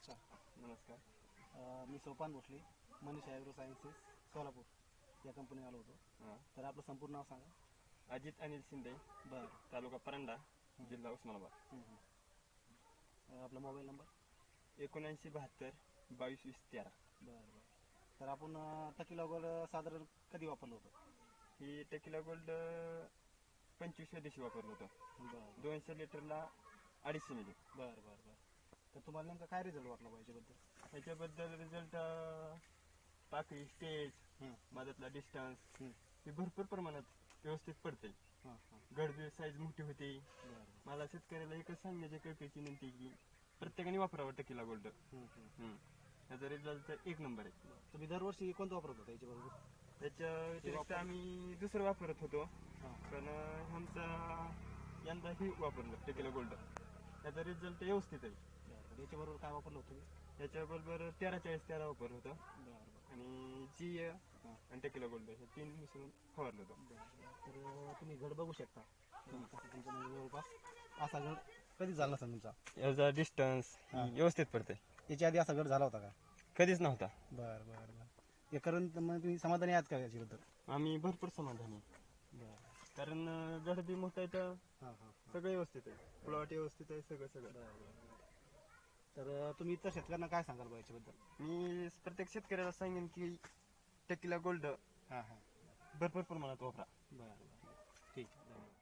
अच्छा नमस्कार. मी सोपान भोसले मनीष ॲग्रो सायन्सेस सोलापूर. या कंपनीत आलो होतो. तर आपलं संपूर्ण नाव सांगा. अजित अनिल शिंदे बरं. तालुका परंडा जिल्हा उस्मानाबाद. अ, आपला मोबाईल नंबर एकोणऐंशी बहात्तर बावीस वीस तेरा. बरं बरं. तर आपण अ, टकी लागवड साधारण कधी वापरलं होतं? ही टेकिला गोल्ड पंचवीसव्या दिवशी वापरलं होतं. बरं. दोनशे लिटरला अडीचशे मिली. बरं बरं बरं. तर तुम्हाला नेमका काय रिझल्ट वाटला पाहिजेबद्दल ह्याच्याबद्दल रिझल्ट पाकळी स्टेज हं, मधातला डिस्टन्स हं. हे भरपूर प्रमाणात व्यवस्थित पडते हां हां. गडबी साईज मोठी होते. बरं. मला शेतकऱ्याला एकच सांगण्याची कळकळीची विनंती आहे की प्रत्येकाने वापरावं टकीला गोल्ड हं, हं. ह्याचा रिझल्ट एक नंबर आहे. तुम्ही दरवर्षी कोणतं वापरत होता याच्याबरोबर त्याच्या व्यतिरिक्त आम्ही दुसरं वापरत होतो. हां. पण ह्यांचा यंदा हे वापरलं टेकिला गोल्ड त्याचा रिझल्ट व्यवस्थित आहे. बरं याच्याबरोबर काय वापरलं होतं त्याच्याबरोबर तेरा चाळीस तेरा वापरलं होतं. आणि जी आणि टेकिला गोल्ड हे तीन मिसळून फवारलं होतं. तर अ, तुम्ही घड बघू शकता. तुमचं म्हणजे जवळपास असा घड कधीच झाला नसेल तुमचा? याचा डिस्टन्स व्यवस्थित पडते याच्या आधी असा घड झाला होता का? कधीच नव्हता. बरं बरं हे तर मग तुम्ही समाधानी आहात का याच्याबद्दल? आम्ही भरपूर समाधानी आहे. बरं. कारण जड बी मोठं आहे तर हां हां सगळं व्यवस्थित आहे. प्लॉट व्यवस्थित आहे सगळं सगळं. तर तुम्ही इतर शेतकऱ्यांना काय सांगाल बा याच्याबद्दल? मी प्रत्येक शेतकऱ्याला सांगेन की टक्कीला गोल्ड हा हा. भरपूर प्रमाणात वापरा. बरं बरं. ठीक आहे धन्यवाद.